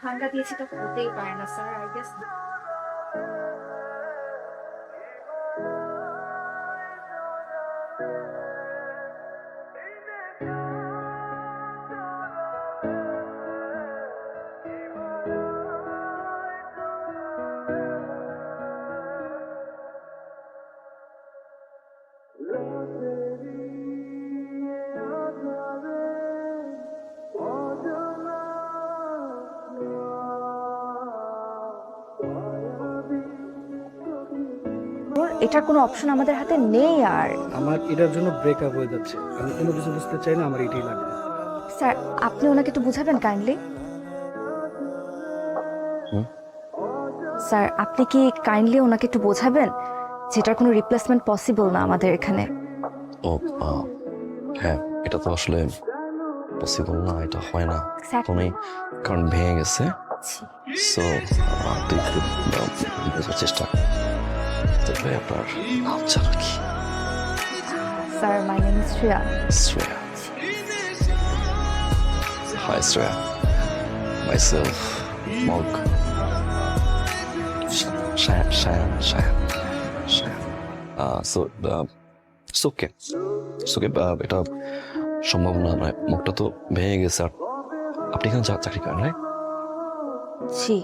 ঠান্ডা দিয়েছে তো হতেই পারে না স্যার আই গেস এটার কোনো অপশন আমাদের হাতে নেই আর। আমার এটার জন্য ব্রেকআপ হয়ে যাচ্ছে। আমি কোনো কিছু বুঝতে চাই না আমার এটাই লাগবে। স্যার আপনি ওনাকে একটু বুঝাবেন কাইন্ডলি স্যার আপনি কি কাইন্ডলি ওনাকে একটু বোঝাবেন? যেটার কোনো রিপ্লেসমেন্ট পসিবল না আমাদের এখানে। ও হ্যাঁ এটা তো আসলে পসিবল না এটা হয় না. ফোনে কারণ ভেঙে গেছে। সো তুই একটু বোঝার চেষ্টা। তবে আপনার নাম জানা কি sir my name is Shreya Shreya hi Shreya myself mug Shayan Shayan Shayan Shayan so সোকে সোকে এটা সম্ভব না মানে মুখটা তো ভেঙে গেছে আর আপনি এখানে চাকরি করেন রাইট জি।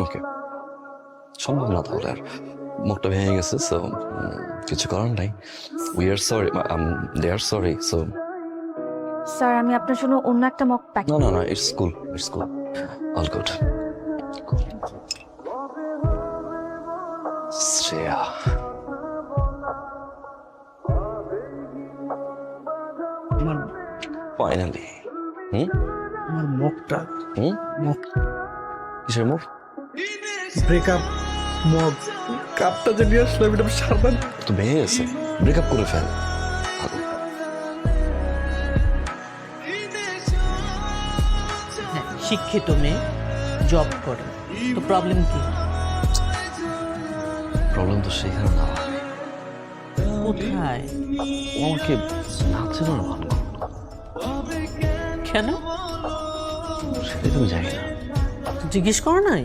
ওকে সম্ভব না তাহলে আর। মুখটা ভেঙে গেছে সো কিছু করার নাই we are sorry they are sorry so sir আমি আপনার জন্য অন্য একটা mock pack no, no. It's cool. It's cool. All good. Cool. Shreya. Finally. Hmm আমার মগটা হুম মগ কিসের মুখ ব্রেকআপ মগ কাপটা যে নিয়ে আসলাম এটা সারদান তো ভেঙে গেছে। ব্রেকআপ করে ফেল। হ্যাঁ শিক্ষিত মেয়ে জব করে। তো প্রবলেম কি? প্রবলেম তো সেখানে না। কোথায়? আমাকে নাচের ভান কেন? সেটাই তুমি জানি না। জিজ্ঞেস করো নাই?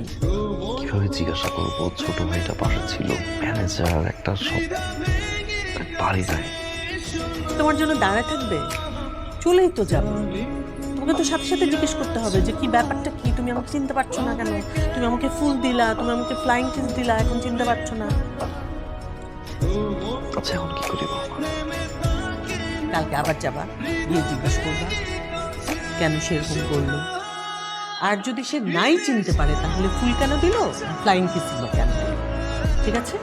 কীভাবে জিজ্ঞাসা করব ছোট ভাইটা পাশে ছিল ম্যানেজার একটা সব বাড়ি যায় তোমার জন্য দাঁড়ায় থাকবে? চলেই তো যাবে। তোমাকে তো সাথে সাথে জিজ্ঞেস করতে হবে যে কি ব্যাপারটা কি? তুমি আমাকে চিনতে পারছ না কেন? তুমি আমাকে ফুল দিলা তুমি আমাকে ফ্লাইং কিস দিলা এখন চিনতে পারছ না। আচ্ছা এখন কি করি কালকে আবার যাবা গিয়ে জিজ্ঞেস করবা কেন সেরকম করল? আর যদি সে নাই চিনতে পারে, তাহলে ফুল কেন দিল? ফ্লাইং কিস কেন? ঠিক আছে?